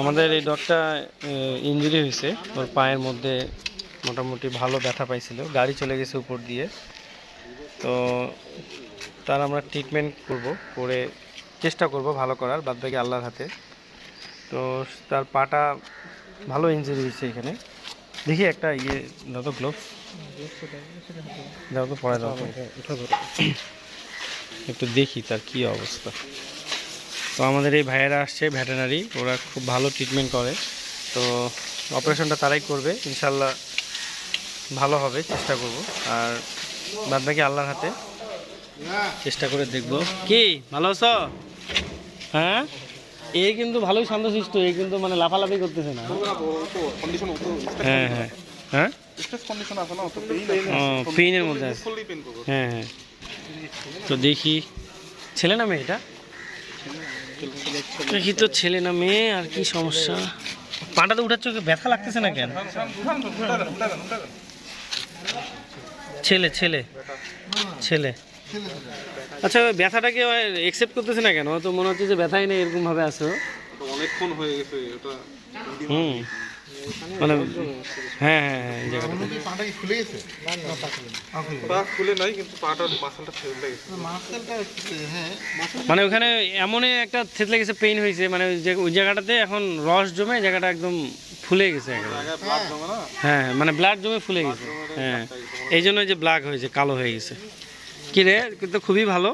আমাদের এই ডগটা ইঞ্জুরি হয়েছে। ওর পায়ের মধ্যে মোটামুটি ভালো ব্যথা পাইছিল। গাড়ি চলে গেছে উপর দিয়ে। তো তার আমরা ট্রিটমেন্ট করব করে চেষ্টা করব ভালো করার বাদ বাকি আল্লাহর হাতে। তো তার পাটা ভালো ইঞ্জুরি হয়েছে এখানে। দেখি একটা ইয়ে দাও তো গ্লোভস দাও তো পরে দাও একটু দেখি তার কি অবস্থা। তো আমাদের এই ভাইয়েরা আসছে ভেটেনারি ওরা খুব ভালো ট্রিটমেন্ট করে। তো অপারেশনটা তারাই করবে। ইনশাল্লাহ ভালো হবে, চেষ্টা করব। আর বাদ বাকি আল্লাহর হাতে চেষ্টা করে দেখব। কি, ভালো আছো? হ্যাঁ? এই কিন্তু ভালোই শান্তশিষ্ট এই কিন্তু মানে লাফালাফি করতেছে না। হ্যাঁ হ্যাঁ। হ্যাঁ? পেইনের মধ্যে আছে। হ্যাঁ হ্যাঁ। তো দেখি, ছেলে না মেয়ে এটা? দেখি তো ছেলে না মেয়ে আর কি সমস্যা? পাটাতে উঠাচ্ছ ব্যথা লাগতেছে না কেন? ছেলে ছেলে ছেলে। আচ্ছা ব্যথাটাকে অ্যাকসেপ্ট করতেছে না কেন? তো মনে হচ্ছে যে ব্যথাই নেই এরকমভাবে ভাবে আছো। অনেকক্ষণ হয়ে গেছে এটা হুম। মানে হ্যাঁ হ্যাঁ হ্যাঁ এই জায়গাটা। পাটা খুলে গেছে? পা খুলে নাই। কিন্তু পাটার মাসলটা ছেড়ে গেছে মাসেলটা হ্যাঁ মানে ওখানে এমনই একটা থেতলে গেছে পেইন হয়েছে মানে ওই যে- ওই জায়গাটাতে এখন রস জমে জায়গাটা একদম ফুলে গেছে একেবারে জায়গায় ব্লাড জমে না? হ্যাঁ হ্যাঁ, মানে ব্লাড জমে ফুলে গেছে। হ্যাঁ এই জন্য যে ব্ল্যাক হয়েছে কালো হয়ে গেছে। কি রে? কিন্তু খুবই ভালো।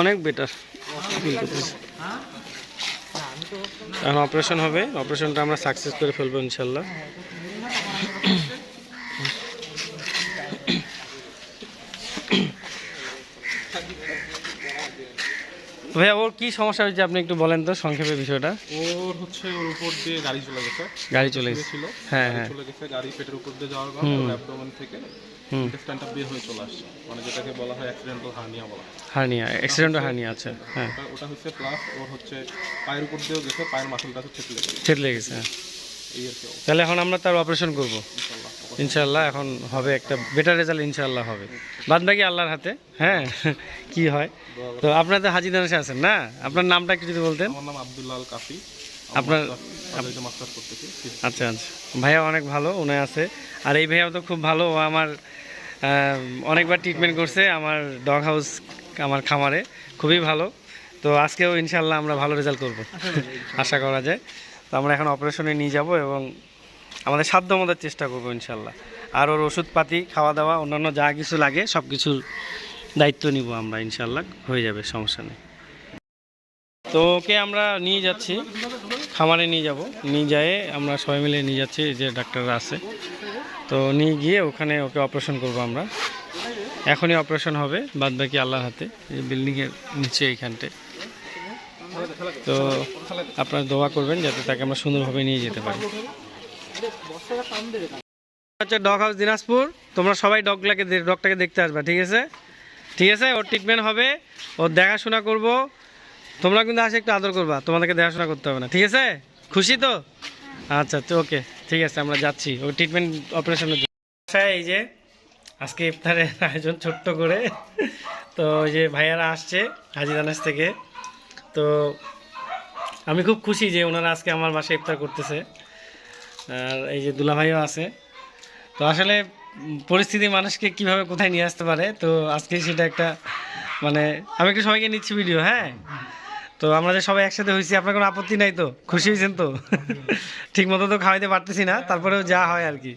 অনেক বেটার এখন অপারেশন হবে। অপারেশনটা আমরা সাকসেস করে ফেলব ইনশাল্লাহ। ভাইয়া ওর কি সমস্যা হয়েছে আপনি একটু বলেন তো সংক্ষেপে বিষয়টা? ওর হচ্ছে ওর উপর দিয়ে গাড়ি চলে গেছে। গাড়ি চলে গেছে। ছিল। হ্যাঁ হ্যাঁ। চলে গেছে গাড়ি পেটের উপর দিয়ে যাওয়ার কারণে ওর অ্যাবডোমেন থেকে হুম। বের হয়ে চলে আসছে। মানে যেটাকে বলা হয় অ্যাক্সিডেন্টাল হার্নিয়া বলা হার্নিয়া অ্যাক্সিডেন্ট হার্নিয়া আছে হ্যাঁ। ওটা হচ্ছে প্লাস ওর হচ্ছে পায়ের উপর দিয়েও গেছে পায়ের মাসলটা হচ্ছে ছেটলে গেছে। থেতলে গেছে হ্যাঁ। তাহলে এখন আমরা তার অপারেশন করব। ইনশাল্লাহ। ইনশাল্লাহ এখন হবে একটা বেটার রেজাল্ট ইনশাল্লাহ হবে। বাদ বাকি আল্লাহর হাতে হ্যাঁ? কি হয়? তো আপনার তো হাজি দানাসে আছেন না? আপনার নামটা একটু যদি বলতেন। আমার নাম আব্দুল্লাহ আল কাফি আপনার কলেজে মাস্টার করতেছি আচ্ছা আচ্ছা। ভাইয়া অনেক ভালো উনি আছে। আর এই ভাইয়াও তো খুব ভালো ও আমার অনেকবার ট্রিটমেন্ট করছে আমার ডগ হাউস আমার খামারে। খুবই ভালো। তো আজকেও ইনশাল্লাহ আমরা ভালো রেজাল্ট করব। আশা করা। যায়। তো আমরা এখন অপারেশনে নিয়ে যাব এবং আমাদের সাধ্য মতো চেষ্টা করব ইনশাল্লাহ। আর ওর ওষুধপাতি খাওয়া দাওয়া অন্যান্য যা কিছু লাগে সব কিছুর দায়িত্ব নিব আমরা ইনশাল্লাহ। হয়ে যাবে, সমস্যা নেই। তো ওকে আমরা নিয়ে যাচ্ছি, খামারে নিয়ে যাব। নিয়ে যেয়ে আমরা সবাই মিলে নিয়ে যাচ্ছি যে ডাক্তাররা আছে। তো নিয়ে গিয়ে ওখানে ওকে অপারেশন করব আমরা। এখনই অপারেশন হবে বাদ বাকি আল্লাহর হাতে, এই বিল্ডিংয়ের নিচে এইখানটায় তো আপনারা দোয়া করবেন যাতে তাকে আমরা সুন্দরভাবে নিয়ে যেতে পারি। Dog house Dinajpur. তোমরা সবাই ডগলাকে ডগটাকে দেখতে আসবা, ঠিক আছে? ঠিক আছে? ওর ট্রিটমেন্ট হবে ওর দেখাশোনা করব। তোমরা কিন্তু আসে একটু আদর করবা, তোমাদেরকে দেখাশোনা করতে হবে না, ঠিক আছে? খুশি তো? আচ্ছা তো ওকে, ঠিক আছে, আমরা যাচ্ছি। ও ট্রিটমেন্ট অপারেশনের এই যে, আজকে ইফতারের আয়োজন ছোট্ট করে। তো ওই যে ভাইয়ারা আসছে হাজিদানাস থেকে। তো আমি খুব খুশি যে ওনারা আজকে আমার বাসায় ইফতার করতেছে। আর এই যে দুলাভাইও আছে। তো আসলে পরিস্থিতি মানুষকে কীভাবে কোথায় নিয়ে আসতে পারে, তো আজকে সেটা একটা মানে আমি একটু সবাইকে নিচ্ছি ভিডিও হ্যাঁ? তো আমরা যে সবাই একসাথে হয়েছি, আপনার কোনো আপত্তি নাই তো? খুশি হয়েছেন তো? ঠিক মতো তো খাওয়াইতে পারতেছি না, তারপরেও যা হয় আর কি।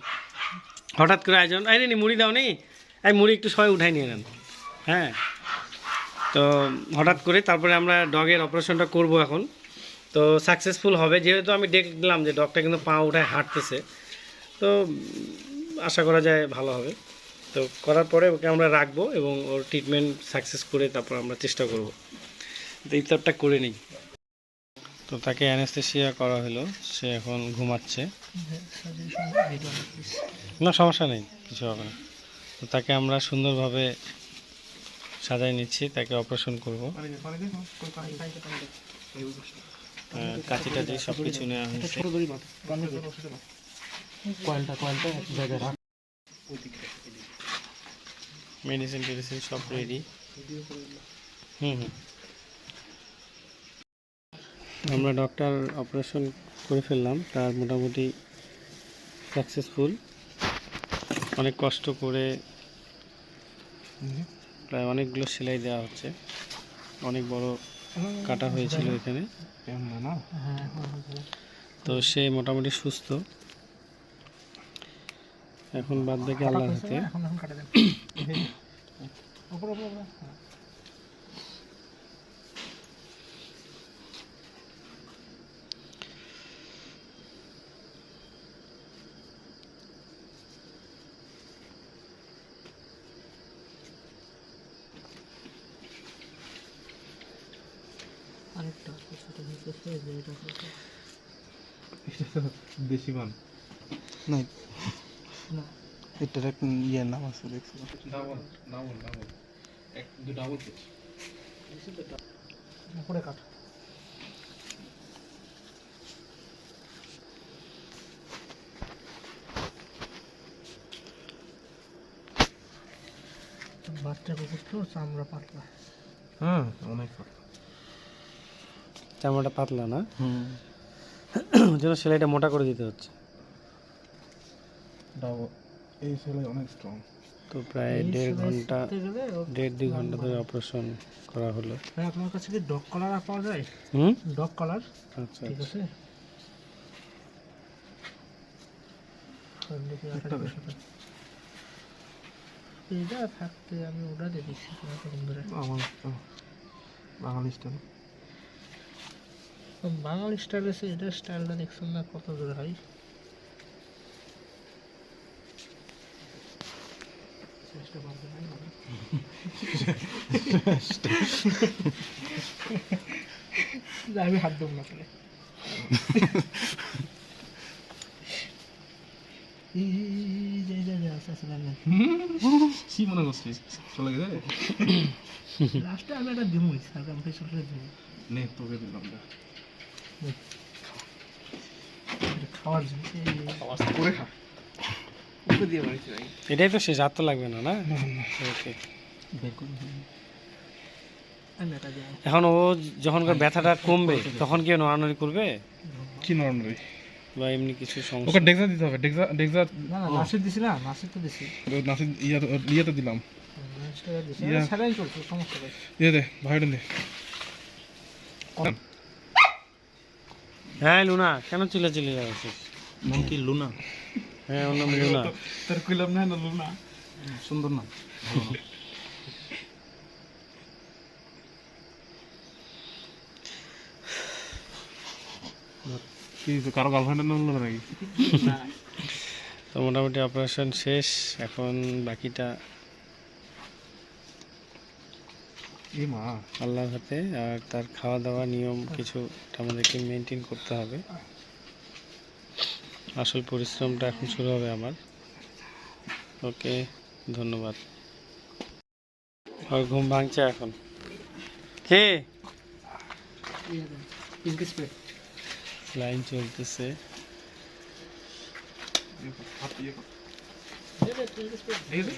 হঠাৎ করে আয়োজন, এই নি মুড়ি দাও নেই এই মুড়ি একটু সবাই উঠাই নিয়ে নেন হ্যাঁ? তো হঠাৎ করে তারপরে আমরা ডগের অপারেশনটা করব এখন। তো সাকসেসফুল হবে, যেহেতু আমি দেখলাম যে ডগটা কিন্তু পা উঠায় হাঁটতেছে, তো আশা করা যায় ভালো হবে। তো করার পরে ওকে আমরা রাখব এবং ওর ট্রিটমেন্ট সাকসেস করে তারপর আমরা চেষ্টা করব। তো ইফতারটা করে নিই। তো তাকে অ্যানেস্থেসিয়া করা হলো, সে এখন ঘুমাচ্ছে। না, সমস্যা নেই, কিছু হবে না। তো তাকে আমরা সুন্দরভাবে সাজাই নিচ্ছি, তাকে অপারেশন করব। কাঁচি টাচি সব কিছু নেওয়া হয়েছে। মেডিসিন টেডিসিন সব রেডি হুম হুম। আমরা ডক্টর অপারেশন করে ফেললাম। তার মোটামুটি সাকসেসফুল অনেক কষ্ট করে প্রায় অনেকগুলো সেলাই দেওয়া হচ্ছে। অনেক বড় কাটা হয়েছিল এখানে। তো সে মোটামুটি সুস্থ। এখন বাদ দেখে আল্লাহ হাতে। দেশি এটার ইয়ে নাম আছে দেখছি। Double double double. এক দু ডাবল পিচ উপরে কাট। বাচ্চা কুকুর তো চামড়া পাতলা। হ্যাঁ অনেক পাতলা। চামড়াটা পাতলা না। হুম। ওই জন্য সেলাইটা মোটা করে দিতে হচ্ছে। এই সেলাই অনেক স্ট্রং তো প্রায় দেড় ঘণ্টা দেড় দুই ঘণ্টা ধরে অপারেশন করা হলো। হ্যাঁ আপনার কাছে কি ডগ কলার পাওয়া যায়? হুম? ডগ কলার আচ্ছা ঠিক আছে। এটা থাকতে আমি ওটা দিয়ে দিচ্ছি আমার বাঙালি স্টাইল বাঙালি স্টাইল আছে এটা স্টাইলটা দেখছেন না কত দূরে হয় আমি হাত দেবো না তাহলে। মনে করছিস? চলে গেছে? লাস্টে আমি একটা দিমুই স্যার আমি নে তোকে দিলাম না খাওয়ার করে খা দিয়ে এটাই তো শেষ আর তো লাগবে না না? ওকে এখন ও যখন ব্যথাটা কমবে তখন কি নড়ানড়ি করবে? কি নরমালি বা এমনি কিছু ওকে ডেক্সা দিতে হবে ডেক্সা ডেক্সা না না নাসির দিছি না নাসির তো দিছি। নাসির ইয়া ইয়েতে দিলাম। নাসিরটা দিছি ইয়া। স্যালাইন চলছে সমস্যা নেই। ইয়ে দে ভাইটা দে। হ্যাঁ লুনা কেন চিল্লা চিল্লি যাচ্ছিস? নাম কি লুনা? হ্যাঁ ওর নাম লুনা? তোর কইলাম না না লুনা। সুন্দর নাম কি কারও গার্লফ্রেন্ডের নাম লুনা নাকি? তো মোটামুটি অপারেশন শেষ এখন বাকিটা এই মা আল্লাহর হাতে আর তার খাওয়া দাওয়া নিয়ম কিছু আমাদেরকে মেনটেন করতে হবে। আসল পরিশ্রমটা এখন শুরু হবে আমার। ওকে ধন্যবাদ। ওর ঘুম ভাঙছে এখন। কে? লাইন চলতেছে।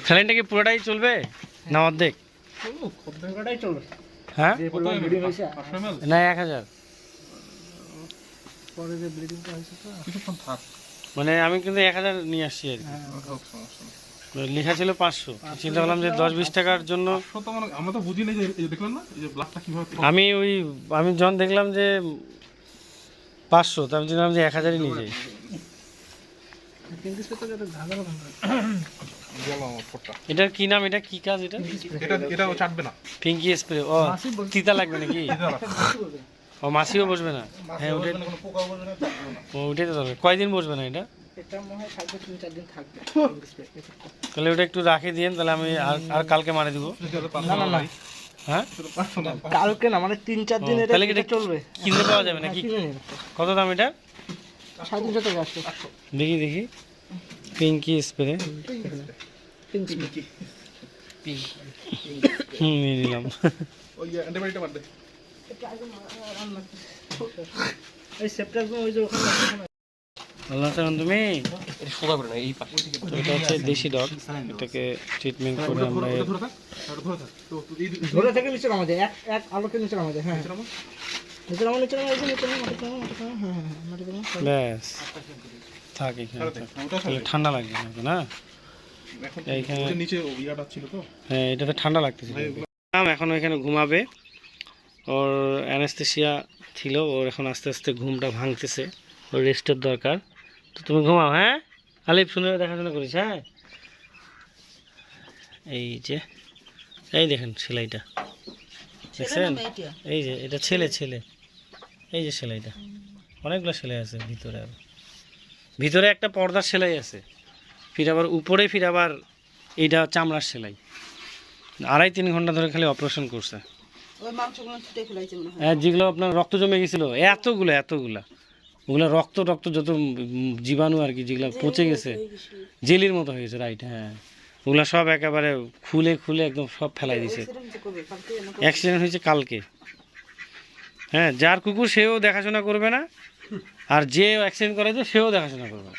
স্যালাইনটা কি পুরোটাই চলবে? না অর্ধেক? হ্যাঁ? না এক হাজার। মানে আমি কিন্তু এক হাজার নিয়ে আসছি আর কি। হ্যাঁ। লেখা ছিল পাঁচশো। চিন্তা করলাম যে দশ বিশ টাকার জন্য মানে আমরা তো বুঝি না যে এই যে দেখলেন না যে ব্লাডটা কীভাবে আমি ওই আমি যখন দেখলাম যে পাঁচশো তো আমি চিন্তাম যে এক হাজারই নিয়ে যাই পিঙ্ক স্প্রে তো যাতে ঝাঁঝালো গন্ধ গেল আমার ফোটটা এটার কি নাম? এটা কি কাজ এটা? এটা এটা চাটবে না। পিঙ্কি স্প্রে ও তিতা লাগবে নাকি? ও মাসিও বসবে না? হ্যাঁ ওটাই ও ওটাই তো দরকার কয়দিন বসবে না এটা? এটা হয় থাকবে তিন চার দিন থাকবে। পিঙ্ক স্প্রে তাহলে ওটা একটু রাখে দিন তাহলে আমি আর আর কালকে মারে দিব। না না না। হ্যাঁ? কালকে না মানে তিন চার দিন তাহলে কি এটা চলবে। কিনতে পাওয়া যাবে নাকি? কিনে নিন কত দাম এটা? সাড়ে তিনশো টাকা দেখি দেখি। পিঙ্কি স্প্রে পিঙ্ক নিয়ে নিলাম। ভালো তুমি? এটা হচ্ছে দেশি ডগ এটাকে ট্রিটমেন্ট করে আমরা ধরে থাক নিচে এক এক আলোকে নিচে নামা? যায় হ্যাঁ নিচে। নিচে হ্যাঁ হ্যাঁ হ্যাঁ, ব্যাস। থাক এখানে ওটা ঠান্ডা লাগবে না? এখন এইখানে- নিচে ইয়াটা ছিল তো। হ্যাঁ এটাতে ঠান্ডা লাগতেছে এখন এখানে ঘুমাবে। ওর অ্যানেস্থেশিয়া ছিল ওর এখন আস্তে আস্তে ঘুমটা ভাঙতেছে। ওর রেস্টের দরকার। তো তুমি ঘুমাও হ্যাঁ? আলিফ শুনে দেখাশোনা করিস হ্যাঁ? এই যে এই দেখেন সেলাইটা। দেখছেন? এই যে এটা ছেলে ছেলে। এই যে সেলাইটা। অনেকগুলো সেলাই আছে ভিতরে আর। ভিতরে একটা পর্দার সেলাই আছে। ফির আবার উপরে ফির আবার এইটা চামড়ার সেলাই। আড়াই তিন ঘণ্টা ধরে খালি অপারেশন করছে। হয়। হ্যাঁ যেগুলো আপনার রক্ত জমে গেছিল এতগুলো এতগুলা। ওগুলো রক্ত রক্ত যত জীবাণু আর কি যেগুলো পচে গেছে জেলির মতো হয়েছে রাইট হ্যাঁ। ওগুলো সব একেবারে খুলে খুলে একদম সব ফেলাই দিছে। অ্যাক্সিডেন্ট হয়েছে কালকে। হ্যাঁ যার কুকুর সেও দেখাশোনা করবে না আর যে অ্যাক্সিডেন্ট করেছে সেও দেখাশোনা করবে।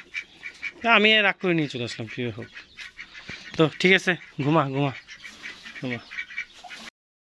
আমি রাগ করে নিয়ে চলে আসলাম, প্রিয় হোক। তো ঠিক আছে, ঘুমা ঘুমা। ঘুমা।